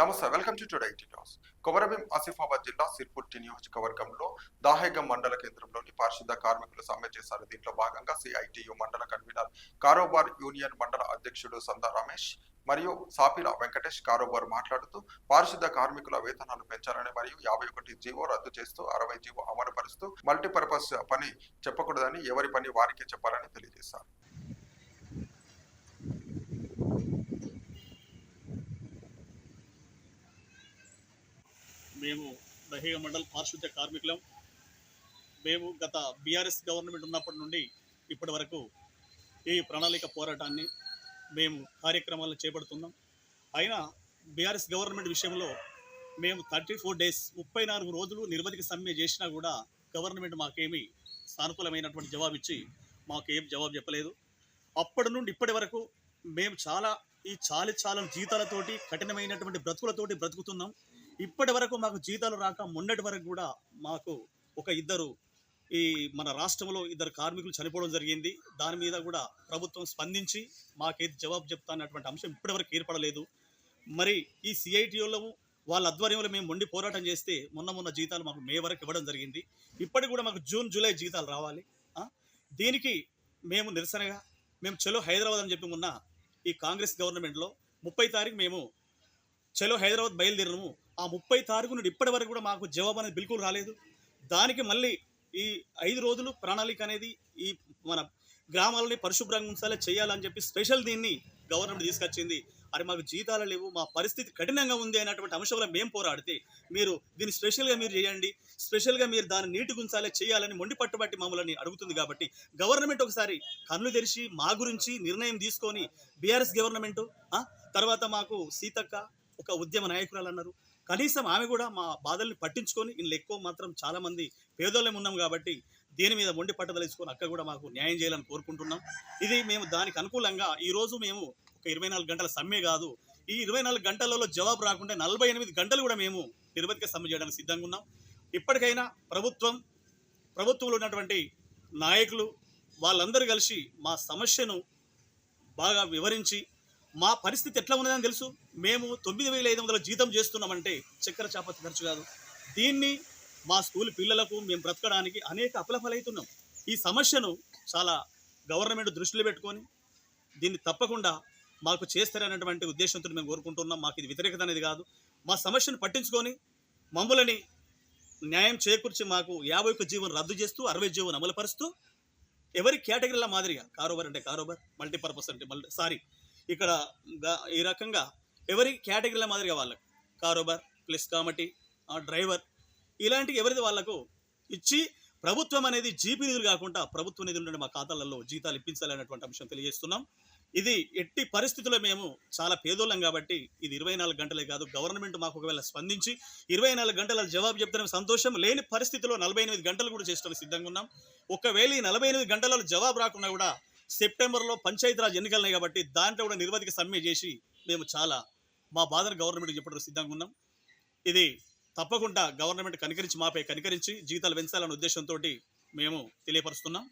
నమస్తే welcome to today IT news. Komaram Bheem Asifabad జిల్లా సిర్పుట్టి నియోజకవర్గంలో దాహేగం మండల కేంద్రంలోని పారిశుద్ధ కార్మికులు సమ్మె చేశారు. దీంట్లో భాగంగా సిఐటియు మండల కన్వీనర్ కారోబార్ యూనియన్ మండల అధ్యక్షుడు సందా రమేష్ మరియు సాపిల వెంకటేష్ కారోబార్ మాట్లాడుతూ పారిశుద్ధ కార్మికుల వేతనాలు పెంచాలని మరియు యాభై ఒకటి జీవో రద్దు చేస్తూ అరవై జీవో అమలుపరుస్తూ మల్టీపర్పస్ పని చెప్పకూడదని ఎవరి పని వారికే చెప్పాలని తెలియజేశారు. మేము దహేగ మండల్ పారిశుద్ధ్య కార్మికులం. మేము గత బీఆర్ఎస్ గవర్నమెంట్ ఉన్నప్పటి నుండి ఇప్పటి వరకు ఈ ప్రణాళిక పోరాటాన్ని మేము కార్యక్రమాలను చేపడుతున్నాం. అయినా బీఆర్ఎస్ గవర్నమెంట్ విషయంలో మేము థర్టీ ఫోర్ డేస్ ముప్పై నాలుగు రోజులు నిర్వధిక సమ్మె చేసినా కూడా గవర్నమెంట్ మాకేమీ సానుకూలమైనటువంటి జవాబు ఇచ్చి మాకేం జవాబు చెప్పలేదు. అప్పటి నుండి ఇప్పటి వరకు మేము చాలా ఈ చాలి చాలని జీతాలతోటి కఠినమైనటువంటి బ్రతుకులతోటి బ్రతుకుతున్నాం. ఇప్పటి వరకు మాకు జీతాలు రాక మొన్నటి వరకు కూడా మాకు ఒక ఇద్దరు ఈ మన రాష్ట్రంలో ఇద్దరు కార్మికులు చనిపోవడం జరిగింది. దాని మీద కూడా ప్రభుత్వం స్పందించి మాకేది జవాబు చెప్తా అన్నటువంటి అంశం ఇప్పటివరకు ఏర్పడలేదు. మరి ఈ సిఐటిఓలో వాళ్ళ ఆధ్వర్యంలో మేము మొండి పోరాటం చేస్తే మొన్న మొన్న జీతాలు మాకు మే వరకు ఇవ్వడం జరిగింది. ఇప్పటికి కూడా మాకు జూన్ జూలై జీతాలు రావాలి. దీనికి మేము నిరసనగా మేము చలో హైదరాబాద్ అని చెప్పి ఉన్న ఈ కాంగ్రెస్ గవర్నమెంట్లో ముప్పై తారీఖు మేము చలో హైదరాబాద్ బయలుదేరము ఆ ముప్పై తారీఖు నుండి ఇప్పటి వరకు కూడా మాకు జవాబు అనేది బిల్కుల్ రాలేదు. దానికి మళ్ళీ ఈ ఐదు రోజులు ప్రణాళిక అనేది ఈ మన గ్రామాలని పరిశుభ్రంగా ఉంచాలి చేయాలని చెప్పి స్పెషల్ దీన్ని గవర్నమెంట్ తీసుకొచ్చింది. అరే మాకు జీతాలు లేవు మా పరిస్థితి కఠినంగా ఉంది అనేటువంటి అంశంలో మేము పోరాడితే మీరు దీన్ని స్పెషల్గా మీరు చేయండి స్పెషల్గా మీరు దాన్ని నీటి గుంచాలి చేయాలని మొండి పట్టుబట్టి మమ్మల్ని అడుగుతుంది కాబట్టి గవర్నమెంట్ ఒకసారి కన్నులు తెరిచి మా గురించి నిర్ణయం తీసుకొని బీఆర్ఎస్ గవర్నమెంట్ తర్వాత మాకు సీతక్క ఒక ఉద్యమ నాయకురాలు అన్నారు. కనీసం ఆమె కూడా మా బాధల్ని పట్టించుకొని ఇందులో ఎక్కువ మాత్రం చాలామంది పేదోళ్ళం ఉన్నాం కాబట్టి దీని మీద మొండి పట్టదలుచుకొని అక్క కూడా మాకు న్యాయం చేయాలని కోరుకుంటున్నాం. ఇది మేము దానికి అనుకూలంగా ఈరోజు మేము ఒక ఇరవై నాలుగు గంటల సమ్మె కాదు. ఈ ఇరవై నాలుగు గంటలలో జవాబు రాకుండా నలభై ఎనిమిది గంటలు కూడా మేము నిర్వధిక సమ్మె చేయడానికి సిద్ధంగా ఉన్నాం. ఇప్పటికైనా ప్రభుత్వం ప్రభుత్వంలో ఉన్నటువంటి నాయకులు వాళ్ళందరూ కలిసి మా సమస్యను బాగా వివరించి మా పరిస్థితి ఎట్లా ఉన్నదని తెలుసు? మేము తొమ్మిది వేల ఐదు వందల జీతం చేస్తున్నామంటే చక్కెర చాపతి ఖర్చు కాదు. దీన్ని మా స్కూల్ పిల్లలకు మేము బ్రతకడానికి అనేక అపలఫలవుతున్నాం ఈ సమస్యను చాలా గవర్నమెంట్ దృష్టిలో పెట్టుకొని దీన్ని తప్పకుండా మాకు చేస్తారనేటువంటి ఉద్దేశంతో మేము కోరుకుంటున్నాం. మాకు ఇది వ్యతిరేకత అనేది కాదు. మా సమస్యను పట్టించుకొని మమ్మల్ని న్యాయం చేకూర్చి మాకు యాభై ఒక్క జీవన రద్దు చేస్తూ అరవై జీవన అమలుపరుస్తూ ఎవరి కేటగిరీల మాదిరిగా కారోబార్ అంటే కారోబార్ మల్టీపర్పస్ అంటే మల్టీ సారీ ఇక్కడ ఈ రకంగా ఎవరి కేటగిరీల మాదిరిగా వాళ్ళకు. కారోబార్ ప్లస్ కామెటీ డ్రైవర్ ఇలాంటి ఎవరిది వాళ్ళకు ఇచ్చి ప్రభుత్వం అనేది జీపీ నిధులు కాకుండా ప్రభుత్వ నిధులు నుండి మా ఖాతాలలో జీతాలు ఇప్పించాలనేటువంటి అంశం తెలియజేస్తున్నాం. ఇది ఎట్టి పరిస్థితుల్లో మేము చాలా పేదోళ్ళం కాబట్టి ఇది ఇరవై నాలుగు గంటలే కాదు గవర్నమెంట్ మాకు ఒకవేళ స్పందించి ఇరవై నాలుగు గంటల జవాబు చెప్తున్న సంతోషం. లేని పరిస్థితిలో నలభై ఎనిమిది గంటలు కూడా చేస్తాం సిద్ధంగా ఉన్నాం. ఒకవేళ ఈ నలభై ఎనిమిది గంటలలో జవాబు రాకుండా కూడా సెప్టెంబర్లో పంచాయతీరాజ్ ఎన్నికలున్నాయి కాబట్టి దాంట్లో కూడా నిర్వధిక సమ్మె చేసి మేము చాలా మా బాధను గవర్నమెంట్ చెప్పడానికి సిద్ధంగా ఉన్నాం. ఇది తప్పకుండా గవర్నమెంట్ కనికరించి మాపై కనికరించి జీతాలు పెంచాలనే ఉద్దేశంతో మేము తెలియపరుస్తున్నాం.